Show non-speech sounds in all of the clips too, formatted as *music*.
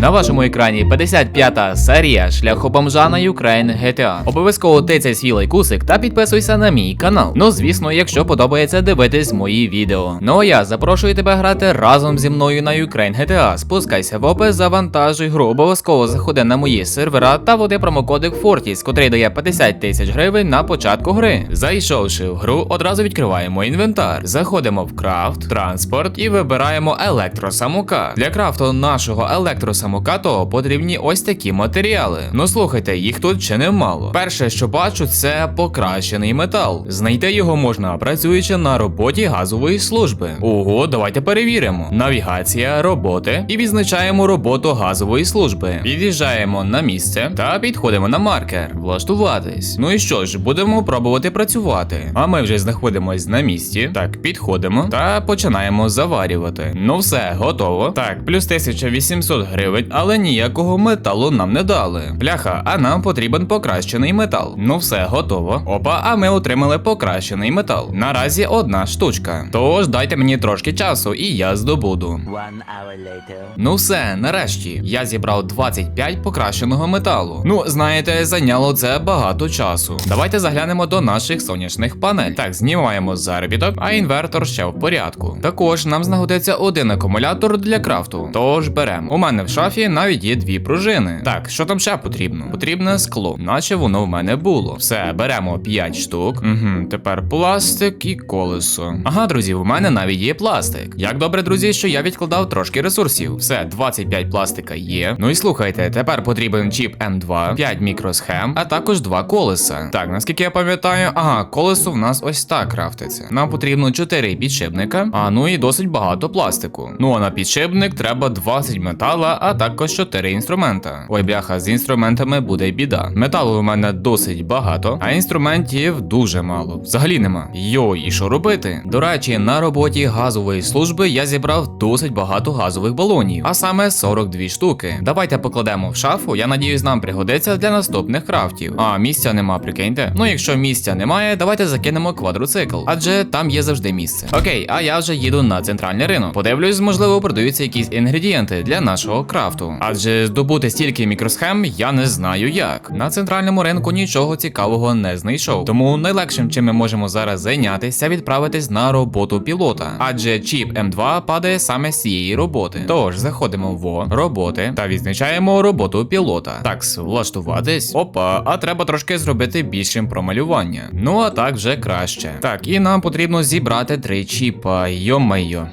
На вашому екрані 55-та серія шляху бомжа на Ukraine GTA. Обов'язково тицяй свій лайкусик та підписуйся на мій канал. Ну, звісно, якщо подобається дивитись мої відео. Ну а я запрошую тебе грати разом зі мною на Ukraine GTA. Спускайся в опис, завантажуй гру. Обов'язково заходи на мої сервера та води промокодик Fortis, котрий дає 50 тисяч гривень на початку гри. Зайшовши в гру, одразу відкриваємо інвентар. Заходимо в крафт, транспорт і вибираємо електросамокат. Для крафту нашого електросамокату потрібні ось такі матеріали. Ну слухайте, їх тут ще немало. Перше, що бачу, це покращений метал. Знайти його можна працюючи на роботі газової служби. Ого, давайте перевіримо. Навігація, роботи і відзначаємо роботу газової служби. Під'їжджаємо на місце та підходимо на маркер. Влаштуватись. Ну і що ж, будемо пробувати працювати. А ми вже знаходимось на місці. Так, підходимо та починаємо заварювати. Ну все, готово. Так, плюс 1800 гривень, але ніякого металу нам не дали. Бляха, а нам потрібен покращений метал. Ну все, готово. Опа, а ми отримали покращений метал. Наразі одна штучка. Тож дайте мені трошки часу, і я здобуду. Ну все, нарешті, я зібрав 25 покращеного металу. Ну, знаєте, зайняло це багато часу. Давайте заглянемо до наших сонячних панель. Так, знімаємо заробіток, а інвертор ще в порядку. Також нам знагодиться один акумулятор для крафту. Тож беремо. У мене в шафі навіть є дві пружини. Так, що там ще потрібно? Потрібне скло, наче воно в мене було. Все, беремо 5 штук. Угу, тепер пластик і колесо. Ага, друзі, в мене навіть є пластик. Як добре, друзі, що я відкладав трошки ресурсів. Все, 25 пластика є. Ну і слухайте, тепер потрібен чіп М2, 5 мікросхем, а також два колеса. Так, наскільки я пам'ятаю, ага, колесо в нас ось так крафтиться. Нам потрібно 4 підшипника, а ну і досить багато пластику. Ну а на підшипник треба 20 метала, а також 4 інструмента. Ой, бляха, з інструментами буде біда. Металу у мене досить багато, а інструментів дуже мало. Взагалі нема. Йой, і що робити? До речі, на роботі газової служби я зібрав досить багато газових балонів, а саме 42 штуки. Давайте покладемо в шафу. Я надіюсь, нам пригодиться для наступних крафтів. А місця нема, прикиньте. Ну, якщо місця немає, давайте закинемо квадроцикл, адже там є завжди місце. Окей, а я вже їду на центральний ринок. Подивлюсь, можливо, продаються якісь інгредієнти для нашого крафту. Адже здобути стільки мікросхем я не знаю як. На центральному ринку нічого цікавого не знайшов. Тому найлегшим, чим ми можемо зараз зайнятися, відправитись на роботу пілота. Адже чіп М2 падає саме з цієї роботи. Тож заходимо в роботи та відзначаємо роботу пілота. Так, влаштуватись. Опа, а треба трошки зробити більшим промалювання. Ну а так вже краще. Так, і нам потрібно зібрати три чіпа. Йо-майо.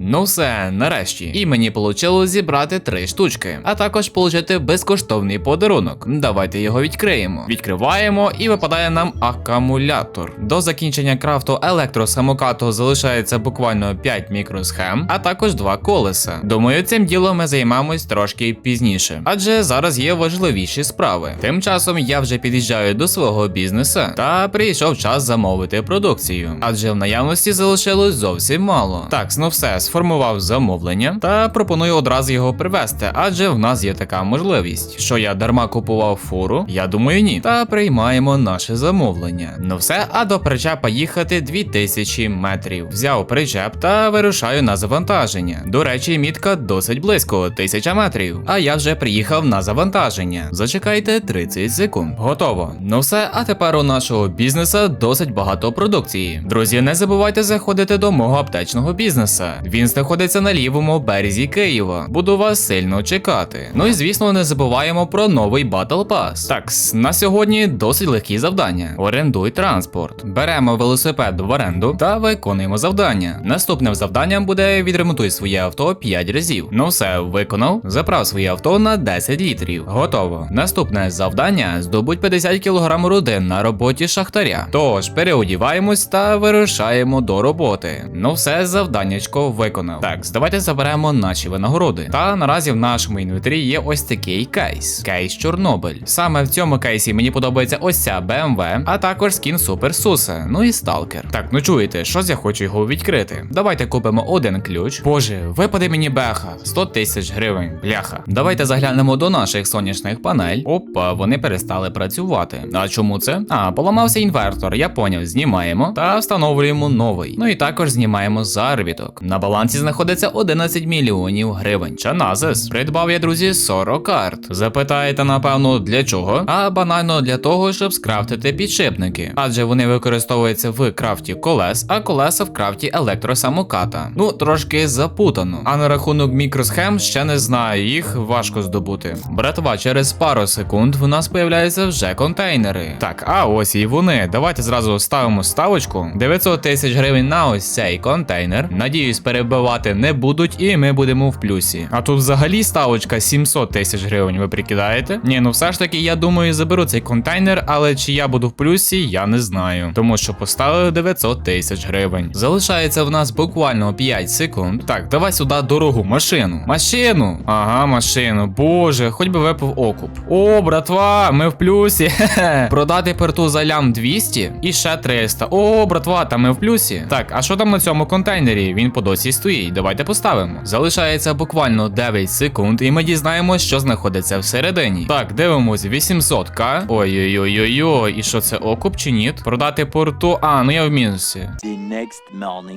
Ну все, нарешті. І мені вийшло зібрати три штучки, а також отримати безкоштовний подарунок. Давайте його відкриємо. Відкриваємо і випадає нам акумулятор. До закінчення крафту електросамокату залишається буквально 5 мікросхем, а також два колеса. Думаю, цим ділом ми займемось трошки пізніше, адже зараз є важливіші справи. Тим часом я вже під'їжджаю до свого бізнесу та прийшов час замовити продукцію, адже в наявності залишилось зовсім мало. Так, ну все, сформував замовлення та пропоную одразу його привезти, адже в нас є така можливість. Що я дарма купував фуру? Я думаю, ні. Та приймаємо наше замовлення. Ну все, а до причепа їхати 2000 метрів. Взяв причеп та вирушаю на завантаження. До речі, мітка досить близько 1000 метрів. А я вже приїхав на завантаження. Зачекайте 30 секунд. Готово. Ну все, а тепер у нашого бізнеса досить багато продукції. Друзі, не забувайте заходити до мого аптечного бізнеса. Він знаходиться на лівому березі Києва. Буду вас сильно чекати. Ну і звісно, не забуваємо про новий Battle Pass. Так, на сьогодні досить легкі завдання. Орендуй транспорт. Беремо велосипед в оренду та виконуємо завдання. Наступним завданням буде відремонтуй своє авто 5 разів. Ну все, виконав. Заправ своє авто на 10 літрів. Готово. Наступне завдання здобудь 50 кг руди на роботі шахтаря. Тож переодіваємось та вирушаємо до роботи. Ну все, завданнячко виконав. Так, давайте заберемо наші винагороди. Та наразі в нашому інвентарі є ось такий кейс. Кейс Чорнобиль. Саме в цьому кейсі мені подобається ось ця BMW, а також скін Супер Суса. Ну і сталкер. Так, ну чуєте, щось я хочу його відкрити. Давайте купимо один ключ. Боже, випаде мені беха. 100 тисяч гривень. Бляха. Давайте заглянемо до наших сонячних панель. Опа, вони перестали працювати. А чому це? А, поламався інвертор, я поняв. Знімаємо та встановлюємо новий. Ну і також знімаємо заробіток. На балансі знаходиться 11 мільйонів гривень. Гривень. Чаназес. Придбав я, друзі, 40 карт. Запитаєте, напевно, для чого? А банально для того, щоб скрафтити підшипники. Адже вони використовуються в крафті колес, а колеса в крафті електросамоката. Ну, трошки запутано. А на рахунок мікросхем ще не знаю, їх важко здобути. Братва, через пару секунд в нас появляються вже контейнери. Так, а ось і вони. Давайте зразу ставимо ставочку. 900 тисяч гривень на ось цей контейнер. Надіюсь, перебивати не будуть, і ми будемо в плюсі. А тут взагалі ставочка 700 тисяч гривень. Ви прикидаєте? Ні, ну все ж таки, я думаю, заберу цей контейнер, але чи я буду в плюсі, я не знаю. Тому що поставили 900 тисяч гривень. Залишається в нас буквально 5 секунд. Так, давай сюди дорогу, машину. Машину! Ага, машину. Боже, хоч би випив окуп. О, братва, ми в плюсі. *laughs* Продати перту за лям 200 і ще 300. О, братва, та ми в плюсі. Так, а що там на цьому контейнері? Він по досі стоїть. Давайте поставимо. Залишається буквально 9 секунд, і ми дізнаємось, що знаходиться всередині. Так, дивимось, 800к. Ой-ой-ой-ой-ой. І що це окуп чи ні? Продати порту. А, ну я в мінусі.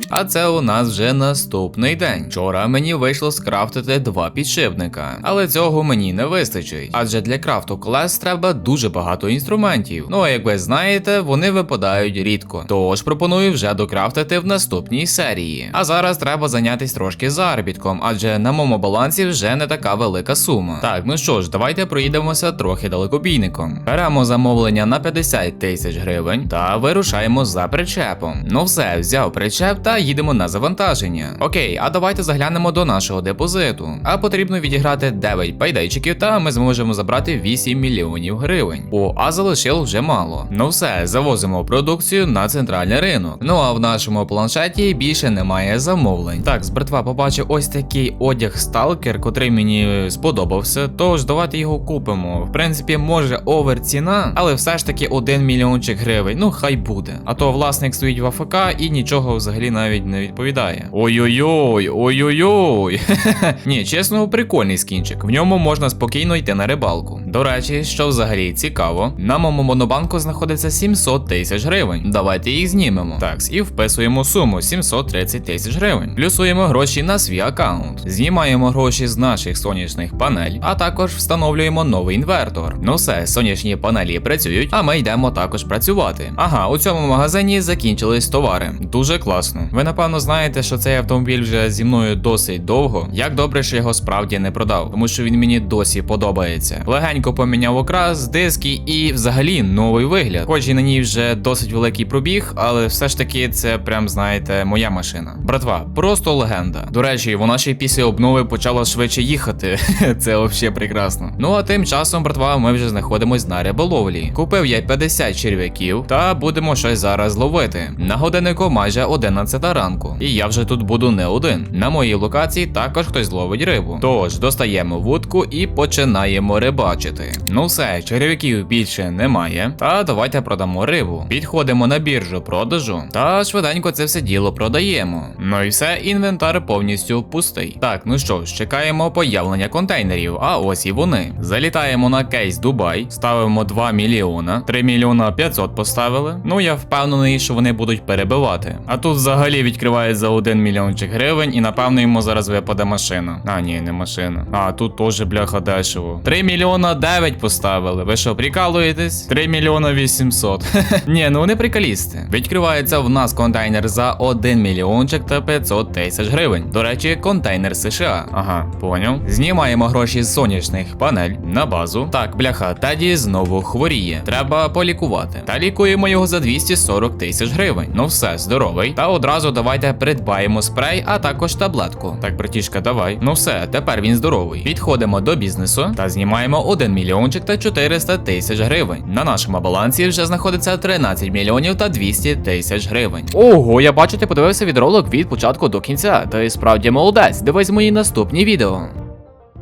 А це у нас вже наступний день. Вчора мені вийшло скрафтити два підшипника, але цього мені не вистачить. Адже для крафту колес треба дуже багато інструментів. Ну а як ви знаєте, вони випадають рідко. Тож пропоную вже докрафтити в наступній серії. А зараз треба зайнятися трошки заробітком, адже на моєму балансі вже не така велика сума. Так, ну що ж, давайте проїдемося трохи далекобійником. Беремо замовлення на 50 тисяч гривень та вирушаємо за причепом. Ну все, взяв причеп та їдемо на завантаження. Окей, а давайте заглянемо до нашого депозиту. А потрібно відіграти 9 пайдайчиків, та ми зможемо забрати 8 мільйонів гривень. О, а залишило вже мало. Ну все, завозимо продукцію на центральний ринок. Ну а в нашому планшеті більше немає замовлень. Так, з братва побачив ось такий одяг сталкер, котрий мені сподобався. Тож давайте його купимо. В принципі, може овер ціна, але все ж таки 1 мільйончик гривень. Ну хай буде. А то власник стоїть в АФК і нічого взагалі навіть не відповідає. Ой-ой-ой, ой-ой-ой. *laughs* Ні, чесно, прикольний скінчик. В ньому можна спокійно йти на рибалку. До речі, що взагалі цікаво, на моєму монобанку знаходиться 700 тисяч гривень. Давайте їх знімемо. Так, і вписуємо суму 730 тисяч гривень. Плюсуємо гроші на свій аккаунт. Знімаємо гроші з наших сонячних панель, а також встановлюємо новий інвертор. Ну все, сонячні панелі працюють, а ми йдемо також працювати. Ага, у цьому магазині закінчились товари. Дуже класно. Ви напевно знаєте, що цей автомобіль вже зі мною досить довго. Як добре, що його справді не продав, тому що він мені досі подобається. Легенько поміняв окрас, диски і взагалі новий вигляд. Хоч і на ній вже досить великий пробіг, але все ж таки це прям знаєте моя машина. Братва, просто легенда. До речі, вона ще й після обнови почала швидше їхати. *laughs* це взагалі прекрасно. Ну а тим часом, братва, ми вже знаходимось на риболовлі. Купив я 50 черв'яків та будемо щось зараз ловити. На годиннику майже 11 ранку. І я вже тут буду не один. На моїй локації також хтось ловить рибу. Тож достаємо вудку і починаємо рибачити. Ну все, черв'яків більше немає. Та давайте продамо рибу. Підходимо на біржу продажу та швиденько це все діло продаємо. Ну і все, інвентар повністю пустий. Так, ну що ж, чекаємо появлення контейнерів. А ось і вони. Залітаємо на кейс Дубай, ставимо 2 мільйона, 3 мільйона 500 поставили. Ну я впевнений, що вони будуть перебивати. А тут взагалі відкривають за 1 мільйончик гривень, і напевно йому зараз випаде машина. А, ні, не машина. А тут теж бляха дешево. 3 мільйона 9 поставили. Ви що, прикалуєтесь? 3 мільйона 800. Ні, ну вони приколісти. Відкривається в нас контейнер за 1 мільйончик та 500 тисяч гривень. До речі, контейнер США. Ага, поняв. Знімаємо гроші з сонячних панель на базу. Так, бляха, Теді знову хворіє. Треба полікувати. Та лікуємо його за 240 тисяч гривень. Ну все, здоровий. Та одразу давайте придбаємо спрей, а також таблетку. Так, братішка, давай. Ну все, тепер він здоровий. Підходимо до бізнесу та знімаємо 1 мільйончик та 400 тисяч гривень. На нашому балансі вже знаходиться 13 мільйонів та 200 тисяч гривень. Ого, я бачу, ти подивився відролик від початку до кінця. Ти справді молодець. Дивись мої наступні відео.